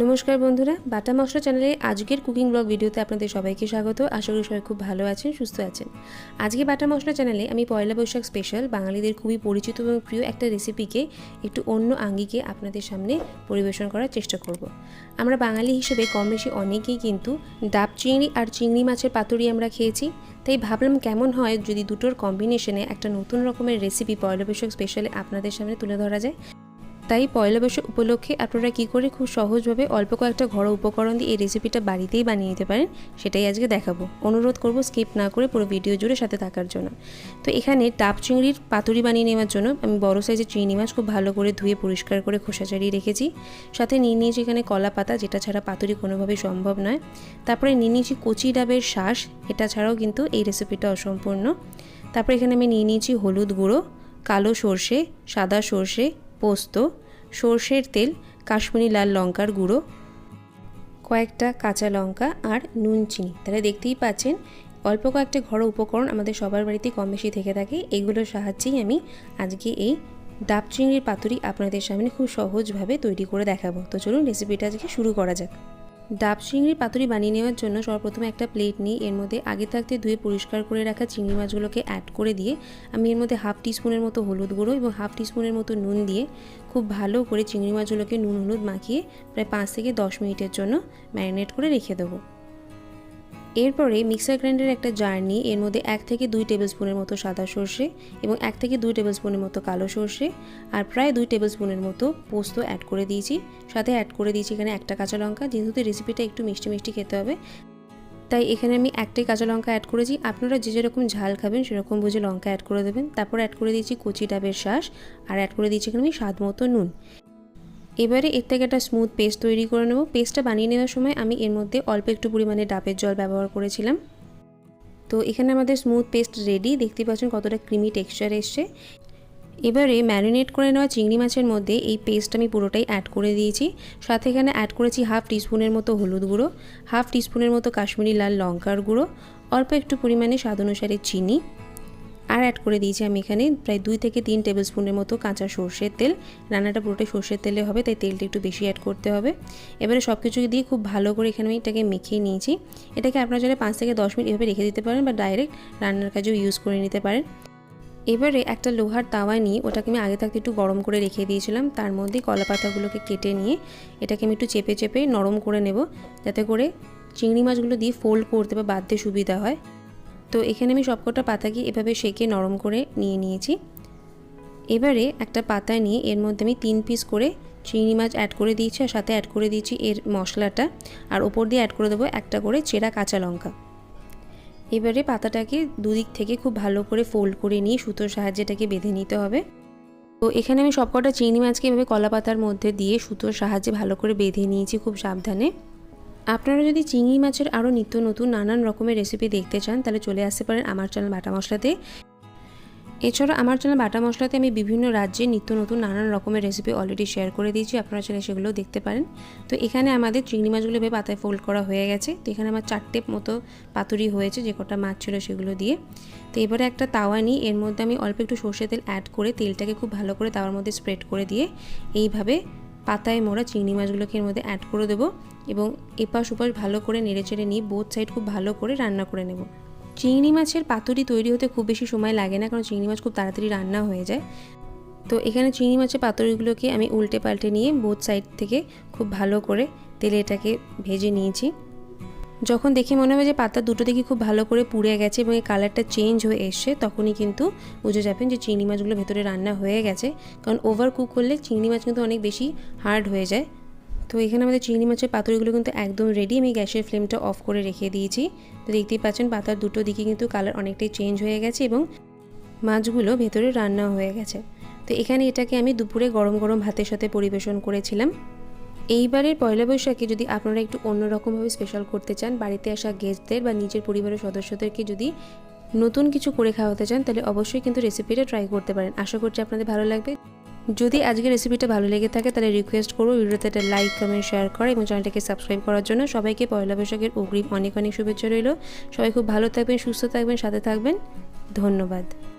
নমস্কার বন্ধুরা, বাটা মশলা চ্যানেলে আজকের কুকিং ব্লগ ভিডিওতে আপনাদের সবাইকে স্বাগত। আশা করি সবাই খুব ভালো আছেন, সুস্থ আছেন। আজকে বাটা মশলা চ্যানেলে আমি পয়লা বৈশাখ স্পেশাল বাঙালিদের খুবই পরিচিত এবং প্রিয় একটা রেসিপিকে একটু অন্য আঙ্গিকে আপনাদের সামনে পরিবেশন করার চেষ্টা করব। আমরা বাঙালি হিসেবে কম বেশি অনেকেই কিন্তু ডাব চিংড়ি আর চিংড়ি মাছের পাতুরি আমরা খেয়েছি। তাই ভাবলাম কেমন হয় যদি দুটোর কম্বিনেশনে একটা নতুন রকমের রেসিপি পয়লা বৈশাখ স্পেশালে আপনাদের সামনে তুলে ধরা যায়। তাই পয়লা বৈশাখ উপলক্ষে আপনারা কী করে খুব সহজভাবে অল্প কয়েকটা ঘরোয়া উপকরণ দিয়ে এই রেসিপিটা বাড়িতেই বানিয়ে নিতে পারেন, সেটাই আজকে দেখাবো। অনুরোধ করব স্কিপ না করে পুরো ভিডিও জুড়ে সাথে থাকার জন্য। তো এখানে টাপ চিংড়ির পাতুরি বানিয়ে নেওয়ার জন্য আমি বড় সাইজের চিংড়ি মাছ খুব ভালো করে ধুয়ে পরিষ্কার করে খোসা ছাড়িয়ে রেখেছি। সাথে নিয়ে নিয়েছি এখানে কলা পাতা, যেটা ছাড়া পাতুরি কোনোভাবেই সম্ভব নয়। তারপরে নিয়ে নিয়েছি কচি ডাবের শ্বাস এটা ছাড়াও কিন্তু এই রেসিপিটা অসম্পূর্ণ। তারপরে এখানে আমি নিয়ে নিয়েছি হলুদ গুঁড়ো, কালো সর্ষে, সাদা সর্ষে, পোস্ত সর্ষের তেল, কাশ্মীরি লাল লঙ্কার গুঁড়ো, কয়েকটা কাঁচা লঙ্কা আর নুন চিনি। তাহলে দেখতেই পাচ্ছেন, অল্প কয়েকটা ঘরোয়া উপকরণ আমাদের সবার বাড়িতে কম বেশি থেকে থাকে। এগুলোর সাহায্যেই আমি আজকে এই ডাব চিংড়ির পাতুরি আপনাদের সামনে খুব সহজভাবে তৈরি করে দেখাবো। তো চলুন রেসিপিটা আজকে শুরু করা যাক। ডাব চিংড়ির পাতুরি বানিয়ে নেওয়ার জন্য সর্বপ্রথমে একটা প্লেট নিই এর মধ্যে আগে থাকতে ধুয়ে পরিষ্কার করে রাখা চিংড়ি মাছগুলোকে অ্যাড করে দিয়ে আমি এর মধ্যে হাফ টিস্পুনের মতো হলুদ গুঁড়ো এবং হাফ টিস্পুনের মতো নুন দিয়ে খুব ভালো করে চিংড়ি মাছগুলোকে নুন হলুদ মাখিয়ে প্রায় পাঁচ থেকে দশ মিনিটের জন্য ম্যারিনেট করে রেখে দেবো। এরপরে মিক্সার গ্রাইন্ডারের একটা জার নিয়ে এর মধ্যে এক থেকে দুই টেবিল স্পুনের মতো সাদা সর্ষে এবং এক থেকে দুই টেবিল স্পুনের মতো কালো সর্ষে আর প্রায় দুই টেবিল স্পুনের মতো পোস্ত অ্যাড করে দিয়েছি। সাথে অ্যাড করে দিয়েছি এখানে একটা কাঁচা লঙ্কা, যেহেতু রেসিপিটা একটু মিষ্টি মিষ্টি খেতে হবে। তাই এখানে আমি একটাই কাঁচা লঙ্কা অ্যাড করেছি। আপনারা যে যেরকম ঝাল খাবেন সেরকম বুঝে লঙ্কা অ্যাড করে দেবেন। তারপর অ্যাড করে দিয়েছি কচি ডাবের শ্বাস আর অ্যাড করে দিয়েছি এখানে আমি স্বাদ মতো নুন। এবারে এর থেকে একটা স্মুথ পেস্ট তৈরি করে নেব। পেস্টটা বানিয়ে নেওয়ার সময় আমি এর মধ্যে অল্প একটু পরিমাণে ডাবের জল ব্যবহার করেছিলাম। তো এখানে আমাদের স্মুথ পেস্ট রেডি দেখতে পাচ্ছেন কতটা ক্রিমি টেক্সচার এসছে। এবারে ম্যারিনেট করে নেওয়া চিংড়ি মাছের মধ্যে এই পেস্ট আমি পুরোটাই অ্যাড করে দিয়েছি। সাথে এখানে অ্যাড করেছি হাফ টিস্পুনের মতো হলুদ গুঁড়ো হাফ টিস্পুনের মতো কাশ্মীরি লাল লঙ্কার গুঁড়ো, অল্প একটু পরিমাণে স্বাদ অনুসারে চিনি। আর অ্যাড করে দিয়েছি আমি এখানে প্রায় দুই থেকে তিন টেবিল স্পুনের মতো কাঁচা সর্ষের তেল। রান্নাটা পুরোটাই সর্ষের তেলে হবে, তাই তেলটা একটু বেশি অ্যাড করতে হবে। এবারে সব কিছু দিয়ে খুব ভালো করে এখানে আমি এটাকে মেখিয়ে নিয়েছি। এটাকে আপনারা চাইলে পাঁচ থেকে দশ মিনিট এভাবে রেখে দিতে পারেন বা ডাইরেক্ট রান্নার কাজেও ইউজ করে নিতে পারেন। এবারে একটা লোহার তাওয়া নিয়ে ওটাকে আমি আগে থাকতে একটু গরম করে রেখে দিয়েছিলাম, তার মধ্যে কলা পাতাগুলোকে কেটে নিয়ে এটাকে আমি একটু চেপে চেপে নরম করে নেব, যাতে করে চিংড়ি মাছগুলো দিয়ে ফোল্ড করতে বা বাঁধতে সুবিধা হয়। তো এখানে আমি সবকটা পাতাকে এভাবে সেকে নরম করে নিয়ে নিয়েছি। এবারে একটা পাতা নিয়ে এর মধ্যে আমি তিন পিস করে চিংড়ি মাছ অ্যাড করে দিয়েছি আর সাথে অ্যাড করে দিয়েছি এর মশলাটা। আর ওপর দিয়ে অ্যাড করে দেবো একটা করে চেরা কাঁচা লঙ্কা। এবারে পাতাটাকে দুদিক থেকে খুব ভালো করে ফোল্ড করে নিয়ে সুতোর সাহায্যে এটাকে বেঁধে নিতে হবে। তো এখানে আমি সবকটা চিংড়ি মাছকে এভাবে কলা পাতার মধ্যে দিয়ে সুতোর সাহায্যে ভালো করে বেঁধে নিয়েছি খুব সাবধানে। আপনারা যদি চিংড়ি মাছের আরও নিত্য নতুন নানান রকমের রেসিপি দেখতে চান, তাহলে চলে আসতে পারেন আমার চ্যানেল বাটা মশলাতে। এছাড়া আমার চ্যানেল বাটা মশলাতে আমি বিভিন্ন রাজ্যে নিত্য নতুন নানান রকমের রেসিপি অলরেডি শেয়ার করে দিয়েছি, আপনারা চাইলে সেগুলো দেখতে পারেন। তো এখানে আমাদের চিংড়ি মাছগুলো ভেবে পাতায় ফোল্ড করা হয়ে গেছে। তো এখানে আমার চারটে মতো পাতুরি হয়েছে, যে কটা মাছ ছিল সেগুলো দিয়ে। তো এবারে একটা তাওয়া নিই, এর মধ্যে আমি অল্প একটু সর্ষে তেল অ্যাড করে তেলটাকে খুব ভালো করে তাওয়ার মধ্যে স্প্রেড করে দিয়ে এইভাবে পাতায় মোড়া চিংড়ি মাছগুলোকে এর মধ্যে অ্যাড করে দেবো এবং এপাশ ওপাশ ভালো করে নেড়ে চেড়ে নিয়ে বোথ সাইড খুব ভালো করে রান্না করে নেব। চিংড়ি মাছের পাতুরি তৈরি হতে খুব বেশি সময় লাগে না, কারণ চিংড়ি মাছ খুব তাড়াতাড়ি রান্না হয়ে যায়। তো এখানে চিংড়ি মাছের পাতুরিগুলোকে আমি উল্টে পাল্টে নিয়ে বোথ সাইড থেকে খুব ভালো করে তেলে এটাকে ভেজে নিয়েছি। যখন দেখে মনে হবে যে পাতা দুটো দেখি খুব ভালো করে পুড়ে গেছে এবং এই কালারটা চেঞ্জ হয়ে এসছে, তখনই কিন্তু বুঝে যাবেন যে চিংড়ি মাছগুলো ভেতরে রান্না হয়ে গেছে। কারণ ওভার কুক করলে চিংড়ি মাছ কিন্তু অনেক বেশি হার্ড হয়ে যায়। তো এখানে আমাদের চিংড়ি মাছের পাতুরিগুলো কিন্তু একদম রেডি আমি গ্যাসের ফ্লেমটা অফ করে রেখে দিয়েছি। তো দেখতেই পাচ্ছেন পাতার দুটো দিকে কিন্তু কালার অনেকটাই চেঞ্জ হয়ে গেছে এবং মাছগুলো ভেতরে রান্না হয়ে গেছে। তো এখানে এটাকে আমি দুপুরে গরম গরম ভাতের সাথে পরিবেশন করেছিলাম। এইবারের পয়লা বৈশাখে যদি আপনারা একটু অন্যরকমভাবে স্পেশাল করতে চান, বাড়িতে আসা গেস্টদের বা নিজের পরিবারের সদস্যদেরকে যদি নতুন কিছু করে খাওয়াতে চান, তাহলে অবশ্যই কিন্তু রেসিপিটা ট্রাই করতে পারেন। আশা করছি আপনাদের ভালো লাগবে। যদি আজকের রেসিপিটা ভালো লেগে থাকে, তাহলে রিকোয়েস্ট করব ভিডিওতে একটা লাইক কমেন্ট শেয়ার করা এবং চ্যানেলটাকে সাবস্ক্রাইব করার জন্য। সবাইকে পয়লা বৈশাখের অগ্রিম অনেক অনেক শুভেচ্ছা রইল। সবাই খুব ভালো থাকবেন, সুস্থ থাকবেন, সাথে থাকবেন। ধন্যবাদ।